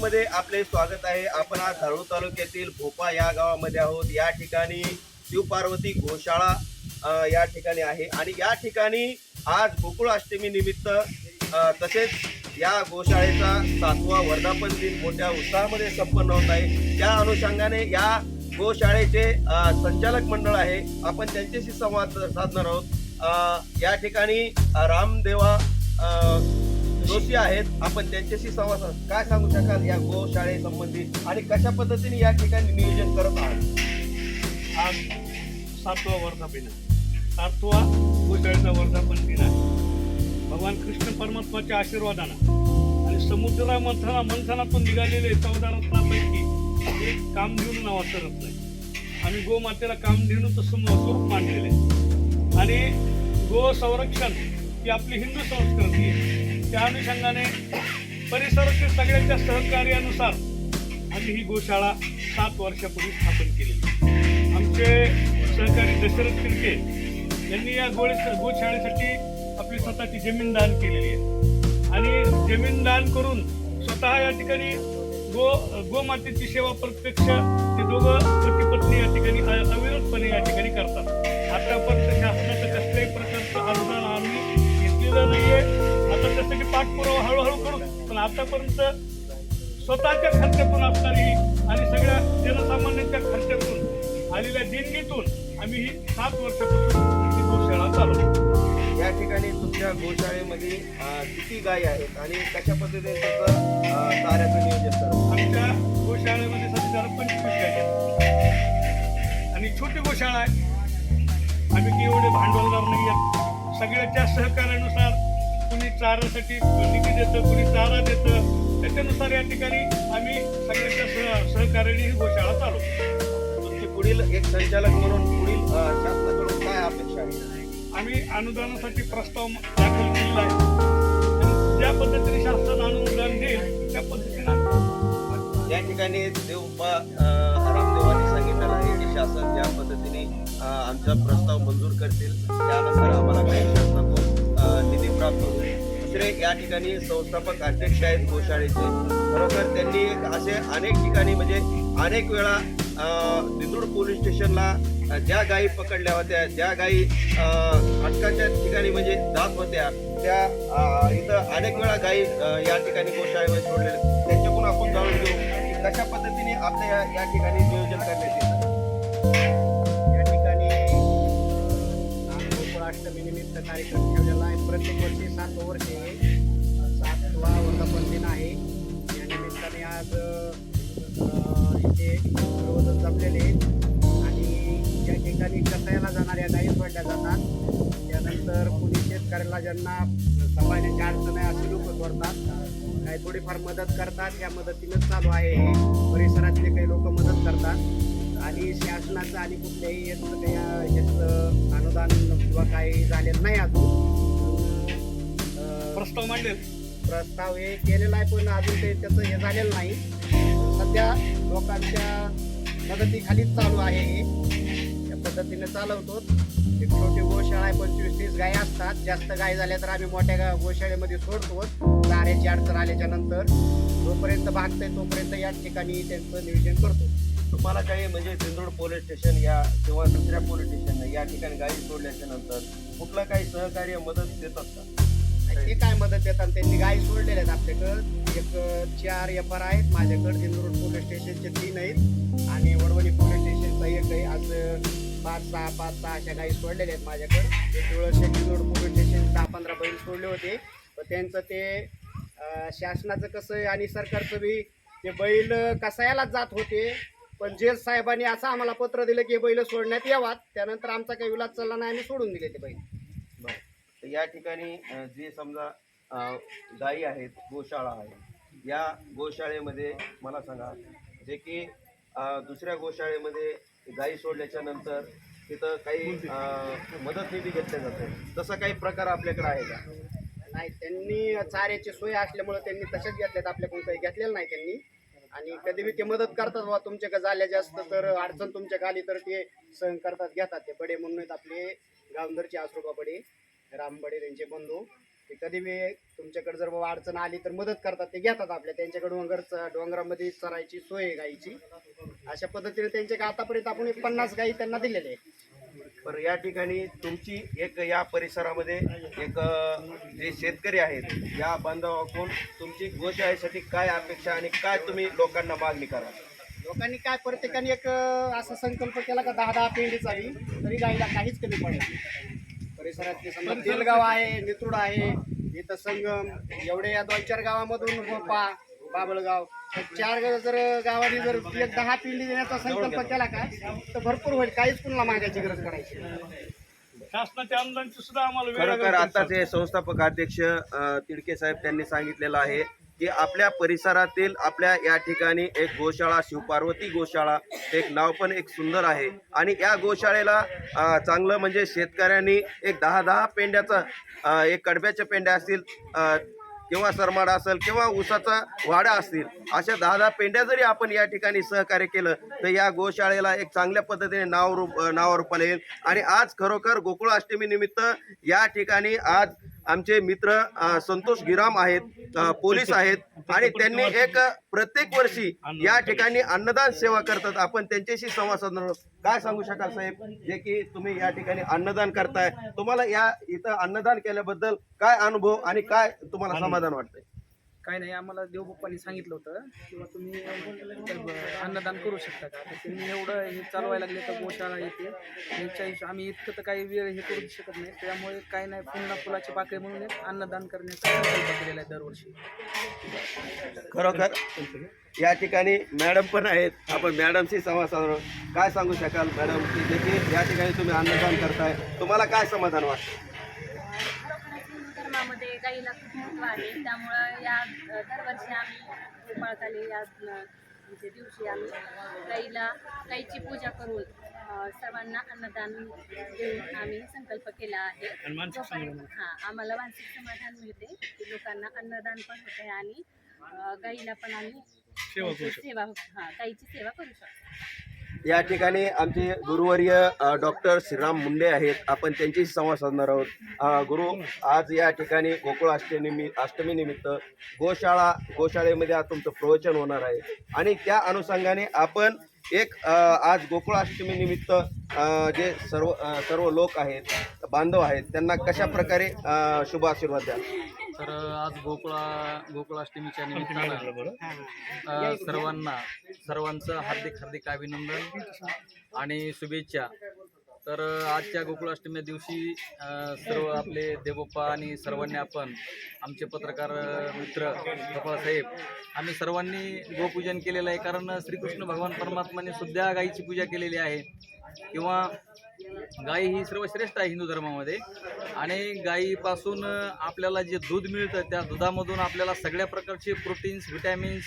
मध्ये आपले स्वागत आहे. आपण आज धारूळ तालुक्यातील भोपा या गावामध्ये आहोत. या ठिकाणी शिवपार्वती गोशाळा या ठिकाणी आहे. आणि या ठिकाणी आज गोकुळाष्टमी निमित्त तसेच या गोशाळेचा सातवा वर्धापन दिन मोठ्या उत्साहामध्ये संपन्न होत आहे. त्या अनुषंगाने या गोशाळेचे संचालक मंडळ आहे. आपण त्यांच्याशी संवाद साधणार आहोत. या ठिकाणी रामदेवा जोशी आहेत. आपण त्यांच्याशी संवाद साध- काय सांगू शकाल या गोशाळे संबंधित आणि कशा पद्धतीने या ठिकाणी नियोजन करत आहात? आज सातवा वर्धापन आहे. सातवा गोशाळेचा वर्धापन दिन आहे. भगवान कृष्ण परमात्माच्या आशीर्वादानं आणि समुद्रा मंथना मंथनातून निघालेले चौदा रत्नापैकी एक कामधेनू नावा रत्न नाही आणि गोमातेला कामधेनूचं सम स्वरूप मानलेलं आहे. आणि गो संरक्षण ही आपली हिंदू संस्कृती आहे. त्या अनुषंगाने परिसरातील सगळ्यांच्या सहकार्यानुसार आम्ही ही गोशाळा सात वर्षापूर्वी स्थापन केली आमचे सहकारी दशरथ तिरके यांनी या गोळे गोशाळेसाठी आपली स्वतःची जमीन दान केलेली आहे. आणि जमीन दान करून स्वतः या ठिकाणी गो गोमातेची सेवा प्रत्यक्ष ते दोघं पती पत्नी या ठिकाणी अविरतपणे या ठिकाणी करतात. आतापर्यंत शासनाचं कसल्याही प्रकारचं अनुदान पाठपुरावा हळूहळू करू. पण आतापर्यंत स्वतःच्या खर्चातून असणारी आणि सगळ्या जनसामान्यांच्या खर्चातून आलेल्या देणगीतून आम्ही ही सात वर्षापासून ही गोशाळा चालवतो. या ठिकाणी तुमच्या गोशाळेमध्ये किती गायी आहेत आणि कशा पद्धतीने त्याचं चाऱ्याचं नियोजन करत आमच्या गोशाळेमध्ये सध्या पंचवीस गाई आहेत. आणि छोटी गोशाळा आहे. आम्ही काही एवढे भांडवलदार नाही आहेत. सगळ्याच्या सहकार्यानुसार चाऱ्यासाठी निधी देतं कुणी चारा देतं. त्याच्यानुसार या ठिकाणी आम्ही सगळ्याच्या सह सहकार्याने ही गोशाळा चालवतो तुमची पुढील एक संचालक म्हणून पुढील शासनाकडून काय अपेक्षा आहे? आम्ही अनुदानासाठी प्रस्ताव दाखल केलेला आहे. ज्या पद्धतीने शासन अनुदान देईल त्या पद्धतीने या ठिकाणी देवबा रामदेवांनी सांगितलेलं आहे की शासन ज्या पद्धतीने आमचा प्रस्ताव मंजूर करतील त्यानुसार आम्हाला काही शासनाकडून अ, निधी प्राप्त होईल. दुसरे या ठिकाणी संस्थापक अध्यक्ष आहेत गोशाळेचे. खरोखर त्यांनी एक असे अनेक ठिकाणी म्हणजे अनेक वेळा अ, पोलीस स्टेशनला ज्या गायी पकडल्या होत्या ज्या गायी अटकाच्या ठिकाणी म्हणजे जात होत्या त्या इथं अनेक वेळा गायी या ठिकाणी गोशाळेमध्ये सोडलेल्या त्यांच्याकडून आपण जाणून घेऊ की कशा पद्धतीने आपल्या या- या ठिकाणी नियोजन करण्यात येतं. निमित्त कार्यक्रम ठेवलेला आहे. प्रत्येक वर्षी सात वर्षे सातवा वर्धापन दिन आहे. या निमित्ताने आज इथे सर्वजण जपलेले आहेत. आणि या ठिकाणी कसायला जाणाऱ्या गायी सोडल्या जातात त्यानंतर कुणी शेतकऱ्याला ज्यांना सांभाळण्याची अडचण आहे असे लोक करतात काही थोडीफार मदत करतात. या मदतीनंच चालू आहे हे. परिसरातले काही लोक मदत करतात. आणि शासनाचं आणि कुठल्याही याचं काही याचं अनुदान झालेलं नाही अजून. प्रस्ताव मांडेल प्रस्ताव हे केलेला आहे पण अजून ते त्याचं हे झालेलं नाही. सध्या लोकांच्या मदतीखालीच चालू आहे हे. त्या पद्धतीने चालवतो. एक छोटी गोशाळा आहे पंचवीस तीस गायी असतात. जास्त गायी झाल्या तर आम्ही मोठ्या गोशाळेमध्ये सोडतो. चाऱ्याची अडचण आल्याच्यानंतर जोपर्यंत भागतंय तोपर्यंत या ठिकाणी त्यांचं नियोजन करतो. तुम्हाला काही म्हणजे दिंडोड पोलीस स्टेशन या किंवा दुसऱ्या पोलीस स्टेशन या ठिकाणी गाडी सोडल्याच्या नंतर कुठलं काही सहकार्य मदत देतात का? ते काय मदत देतात? त्यांनी गायी सोडलेल्या आहेत आपल्याकडं. एक चार एफ आर आहेत माझ्याकडं. दिंदूर पोलीस स्टेशनचे तीन आहेत. आणि वडवणी पोलीस स्टेशनचा एक आहे. आज पाच सहा पाच सहा अशा गायी सोडलेल्या आहेत माझ्याकडं. तुळशी वेळेस पोलीस स्टेशन दहा पंधरा बैल सोडले होते. तर त्यांचं ते शासनाचं कसं आहे आणि सरकारचं बी ते बैल कसायालाच जात होते. पण जे साहेबांनी असं आम्हाला पत्र दिलं की बैल सोडण्यात यावात त्यानंतर आमचा काही विलास चालला नाही आम्ही सोडून दिले ते बैल. बरं. तर या ठिकाणी अ, जे समजा अ, गायी आहेत गोशाळा आहे या गोशाळेमध्ये मला सांगा जे की अ, दुसऱ्या गोशाळेमध्ये गायी सोडल्याच्या नंतर तिथं काही अ, मदत निधी घेतल्या जाते. तसा काही प्रकार आपल्याकडे आहे का? नाही त्यांनी चाऱ्याची सोय असल्यामुळे त्यांनी तसेच घेतल्यात आपल्याकडून काही घेतलेलं नाही त्यांनी. आणि कधी बी ते मदत करतात बा तुमच्या झाल्या जास्त तर अडचण तुमच्या आली तर ते सहन करतात घेतात. ते बडे म्हणून आहेत आपले गावंधरचे आसरोबा बडे रामबडे त्यांचे बंधू. ते कधी बी तुमच्याकडे जर बाबा अडचण आली तर मदत करतात ते घेतात आपल्या. त्यांच्याकडे डोंगर डोंगरामध्ये चरायची सोय आहे गाईची अशा पद्धतीने त्यांच्या आतापर्यंत आपण एक पन्नास गाई त्यांना दिलेले आहे तर या ठिकाणी तुमची एक या परिसरामध्ये एक जे शेतकरी आहेत या बांधवाकडून तुमची गोशाळेसाठी काय अपेक्षा आणि काय तुम्ही लोकांना मागणी करा लोकांनी काय प्रत्येकाने एक असा संकल्प केला का दहा दहा पेंडी चावी तरी गाईला काहीच कमी पडला. परिसरातले समजा तेलगाव आहे नित्रुड आहे इथं संगम एवढे या दोन चार गावामधून गोपा बाबळगाव चार ग- जर गावांनी जर एक दहा पिंडी देण्याचा संकल्प केला का तर भरपूर होईल. काहीच कुणाला मागायची गरज करायची नाही. शासनाच्या अनुदानची सुद्धा आम्हाला खरोखर वेळोवेळी आताचे संस्थापक अध्यक्ष तिडके साहेब त्यांनी सांगितलेलं आहे की आपल्या परिसरातील आपल्या या ठिकाणी एक गोशाळा शिवपार्वती गोशाळा एक नाव पण एक सुंदर आहे. आणि या गोशाळेला चांगलं म्हणजे शेतकऱ्यांनी एक दहा दहा पेंड्याचा एक कडब्याच्या पेंड्या असतील अ, किंवा सरमाडा असेल किंवा ऊसाचा वाडा असतील अशा दहा दहा पेंड्या जरी आपण या ठिकाणी सहकार्य केलं तर या गोशाळेला एक चांगल्या पद्धतीने नाव रूप नावारूपाला येईल. आणि आज खरोखर गोकुळाष्टमी निमित्त या ठिकाणी आज आमचे मित्र संतोष गिराम आहेत पोलीस आहेत आणि त्यांनी एक प्रत्येक वर्षी या ठिकाणी अन्नदान सेवा करतात. आपण त्यांच्याशी संवाद साधणार काय सांगू शकाल साहेब? जे की तुम्ही या ठिकाणी अन्नदान करताय. तुम्हाला या इथं अन्नदान केल्याबद्दल काय अनुभव आणि काय तुम्हाला समाधान वाटतंय? काय नाही आम्हाला देवबाप्पांनी सांगितलं होतं किंवा तुम्ही अन्नदान करू शकता का? तर त्यांनी एवढं हे चालवायला लागले तर गोशाळा येते त्यांच्या हिशोब आम्ही इतकं तर काही वेळ हे करू शकत नाही. त्यामुळे काय नाही पुन्हा फुलाची पाकळी म्हणून अन्नदान करण्याचा संकल्प केलेला आहे दरवर्षी. खरोखर या ठिकाणी मॅडम पण आहेत. आपण मॅडमशी संवाद साधून काय सांगू शकाल मॅडम? की देखील या ठिकाणी तुम्ही अन्नदान करताय. तुम्हाला काय समाधान वाटतं? गाईला खूप महत्त्व आहे त्यामुळं या दरवर्षी आम्ही गोपाळकाली या म्हणजे दिवशी आम्ही गाईला गाईची पूजा करून सर्वांना अन्नदान देऊन आम्ही संकल्प केला आहे. हां आम्हाला मानसिक समाधान मिळते की लोकांना अन्नदान पण होते आणि गाईला पण आम्ही सेवा. सेवा हां गाईची सेवा करू शकतो या ठिकाणी आमचे गुरुवर्य डॉक्टर श्रीराम मुंडे आहेत. आपण त्यांच्याशी संवाद साधणार आहोत. गुरु आज या ठिकाणी गोकुळ अष्टमी अष्टमीनिमित्त गोशाळा गोशाळेमध्ये आज तुमचं प्रवचन होणार आहे. आणि त्या अनुषंगाने आपण एक आज गोकुळ निमित्त जे सर्व सर्व लोक आहेत बांधव आहेत त्यांना कशा प्रकारे शुभ आशीर्वाद द्या तर आज गोकुळा गोकुळाष्टमीच्या निमित्तानं सर्वांना सर्वांचं हार्दिक हार्दिक अभिनंदन आणि शुभेच्छा. तर आजच्या गोकुळाष्टमी दिवशी सर्व आपले देवप्पा आणि सर्वांनी आपण आमचे पत्रकार मित्र साहेब आम्ही सर्वांनी गोपूजन केलेलं आहे. कारण श्रीकृष्ण भगवान परमात्माने सुद्धा गाईची पूजा केलेली आहे. किंवा गाई ही सर्वश्रेष्ठ आहे हिंदू धर्मामध्ये. आणि गाईपासून आपल्याला जे दूध मिळतं त्या दुधामधून आपल्याला सगळ्या प्रकारचे प्रोटीन्स व्हिटॅमिन्स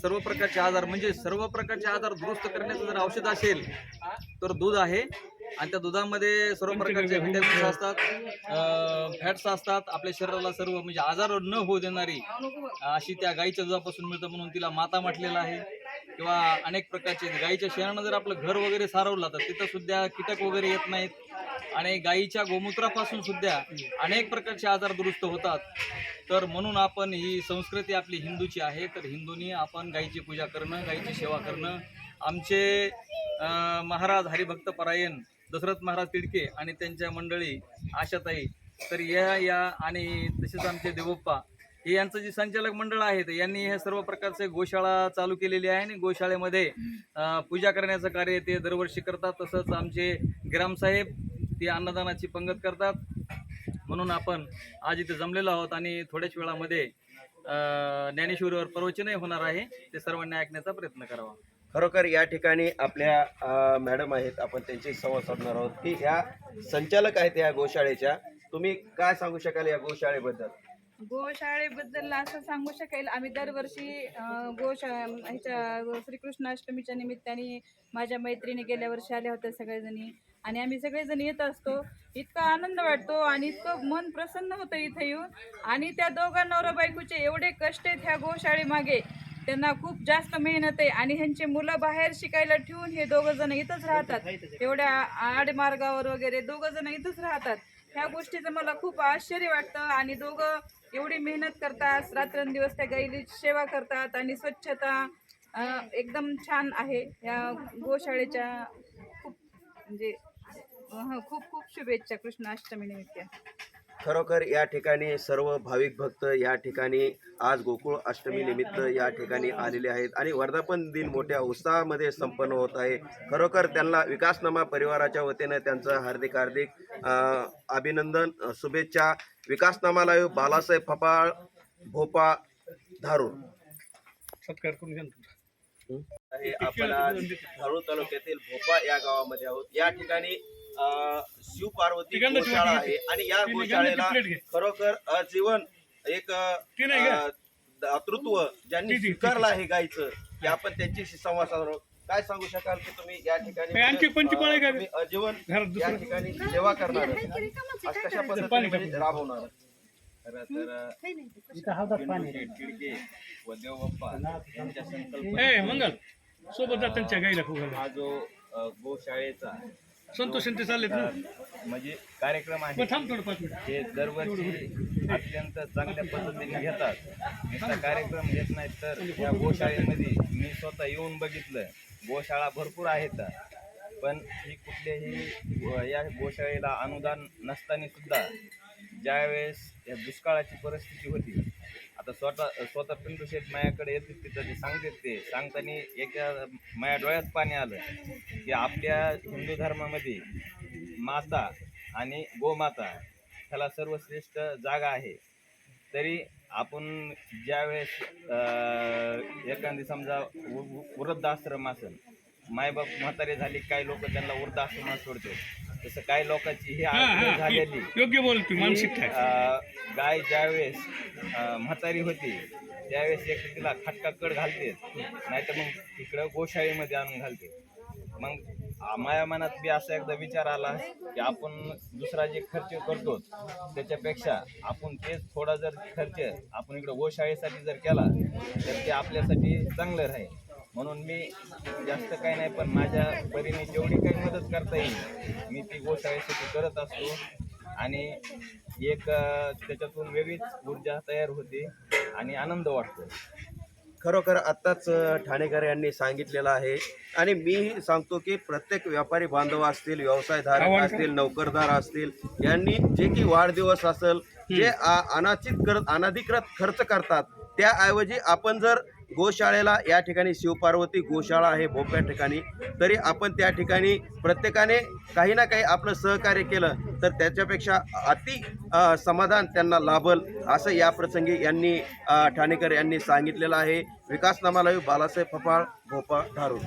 सर्व प्रकारचे आजार म्हणजे सर्व प्रकारचे आजार दुरुस्त करण्याचं जर औषध असेल तर दूध आहे. आणि त्या दुधामध्ये सर्व प्रकारचे व्हिटॅमिन्स असतात फॅट्स असतात. आपल्या शरीराला सर्व म्हणजे आजार न होऊ देणारी अशी त्या गाईच्या दुधापासून मिळतं म्हणून तिला माता म्हटलेलं आहे. किंवा अनेक प्रकारचे गाईच्या शेणानं जर आपलं घर वगैरे सारवलं तर तिथं सुद्धा कीटक वगैरे येत नाहीत. आणि गाईच्या गोमूत्रापासून सुद्धा अनेक प्रकारचे आजार दुरुस्त होतात. तर म्हणून आपण ही संस्कृती आपली हिंदूची आहे. तर हिंदूंनी आपण गाईची पूजा करणं गाईची सेवा करणं. आमचे महाराज हरिभक्त परायण दशरथ महाराज तिडके आणि त्यांच्या मंडळी आशाताई तर या या आणि तसेच आमचे देवप्पा हे यांचं जे संचालक मंडळ आहे यांनी हे सर्व प्रकारचे गोशाळा चालू केलेली आहे आणि गोशाळेमध्ये पूजा करण्याचं कार्य ते दरवर्षी करतात. तसंच आमचे ग्रामसाहेब ते अन्नदानाची पंगत करतात. म्हणून आपण आज इथे जमलेलो आहोत आणि थोड्याच वेळामध्ये ज्ञानेश्वरीवर प्रवचनही होणार आहे. ते सर्वांनी ऐकण्याचा प्रयत्न करावा. खरोखर या ठिकाणी आपल्या मॅडम आहेत. आपण त्यांच्याशी संवाद साधणार आहोत. की ह्या संचालक आहेत या गोशाळेच्या. तुम्ही काय सांगू शकाल या गोशाळेबद्दल? गोशाळेबद्दल असं सांगू शकेल आम्ही दरवर्षी गोशा ह्याच्या श्रीकृष्णाष्टमीच्या निमित्ताने माझ्या मैत्रिणी गेल्या वर्षी आल्या होत्या सगळेजणी. आणि आम्ही सगळेजण येत असतो. इतका आनंद वाटतो आणि इतकं मन प्रसन्न होतं इथं येऊन. आणि त्या दोघा नवरा बायकोचे एवढे कष्ट आहेत ह्या गोशाळेमागे. त्यांना खूप जास्त मेहनत आहे आणि ह्यांचे मुलं बाहेर शिकायला ठेवून हे दोघं जण इथंच राहतात. एवढ्या आडमार्गावर वगैरे दोघं जण इथंच राहतात. ह्या गोष्टीचं मला खूप आश्चर्य वाटतं आणि दोघं एवढी मेहनत करतात रात्रंदिवस त्या गाईची सेवा करतात आणि स्वच्छता एकदम छान आहे. या गोशाळेच्या खूप म्हणजे हां खूप खूप शुभेच्छा कृष्णाष्टमी निमित्त. खरोखर या ठिकाणी सर्व भाविक भक्त या ठिकाणी आज गोकुळ अष्टमी निमित्त या ठिकाणी आलेले आहेत आणि वर्धापन दिन मोठ्या उत्साहामध्ये संपन्न होत आहे. खरोखर त्यांना विकासनामा परिवाराच्या वतीने त्यांचं हार्दिक हार्दिक अभिनंदन शुभेच्छा. शुभेच्छा विकासनामाला बालासाहेब फपाळ भोपा धारूर. सत्कार करून आपण आज धारूर तालुक्यातील भोपा या गावामध्ये आहोत. या ठिकाणी अं, शिवपार्वती तिघांना गोशाळा आहे आणि या गोशाळेला. खरोखर आजीवन एक का? दातृत्व ज्यांनी स्वीकारलं आहे गायचं ते आपण त्यांच्याशी संवाद साधणार काय सांगू शकाल की तुम्ही या ठिकाणी आणखी का? तुम्ही आजीवन घरात या ठिकाणी सेवा करणार आज कशा पद्धतीने पाणी म्हणजे राबवणार खरं तर तिडके व देवबाप्पा यांच्या संकल्प ए मंगल सोबत जा त्यांच्या गाईला हा जो गोशाळेचा संतोष ते चाललेत ना? अ, म्हणजे कार्यक्रम आहे. मग थांब थोडं पाच मिनिट. हे दरवर्षी अत्यंत चांगल्या पद्धतीने घेतात. कार्यक्रम घेत नाहीत तर या गोशाळेमध्ये मी स्वतः येऊन बघितलं गोशाळा भरपूर आहेत पण ही कुठल्याही या गोशाळेला अनुदान नसताना सुद्धा ज्यावेळेस या दुष्काळाची परिस्थिती होती आता स्वतः स्वतः पिंडू शेठ मायाकडे येतात तिथं ते सांगतात ते. सांगताना एका माया डोळ्यात पाणी आलं की आपल्या हिंदू धर्मामध्ये माता आणि गोमाता ह्याला सर्वश्रेष्ठ जागा आहे. तरी आपण ज्यावेळेस एखादी समजा वृद्धाश्रम असेल मायबाप म्हातारे झाले काही लोक त्यांना वृद्धाश्रमात सोडतो. तसं काही लोकांची ही आज्ञा झालेली. योग्य बोल तू मानसिक की, अं, गाय ज्यावेळेस म्हातारी होती त्यावेळेस एक तिला खटका कड घालते नाहीतर मग इकडं गोशाळेमध्ये आणून घालते. मग माझ्या मनात बी असा एकदा विचार आला की आपण दुसरा जे खर्च करतो त्याच्यापेक्षा आपण तेच थोडा जर खर्च आपण इकडं गोशाळेसाठी जर केला तर ते आपल्यासाठी चांगलं राहील. म्हणून मी जास्त काही नाही पण माझ्या परीने जेवढी काही मदत करता येईल मी ती गोशाळेसाठी करत असतो. आणि एक त्याच्यातून वेगळीच ऊर्जा तयार होते आणि आनंद वाटतो. खरोखर आत्ताच ठाणेकर यांनी सांगितलेलं आहे. आणि मी सांगतो की प्रत्येक व्यापारी बांधव असतील व्यवसायधारक असतील नोकरदार असतील यांनी जे की वाढदिवस असेल जे अनाचित करत अनाधिकृत खर्च करतात त्याऐवजी आपण जर गोशाळेला या ठिकाणी शिवपार्वती गोशाळा आहे भोप्या ठिकाणी तरी आपण त्या ठिकाणी प्रत्येकाने काही ना काही आपलं सहकार्य केलं तर त्याच्यापेक्षा अति समाधान त्यांना लाभल असं या प्रसंगी यांनी ठाणेकर यांनी सांगितलेलं आहे. विकासनामा लाईव्ह बालासाहेब फपाळ भोपाळ धारूर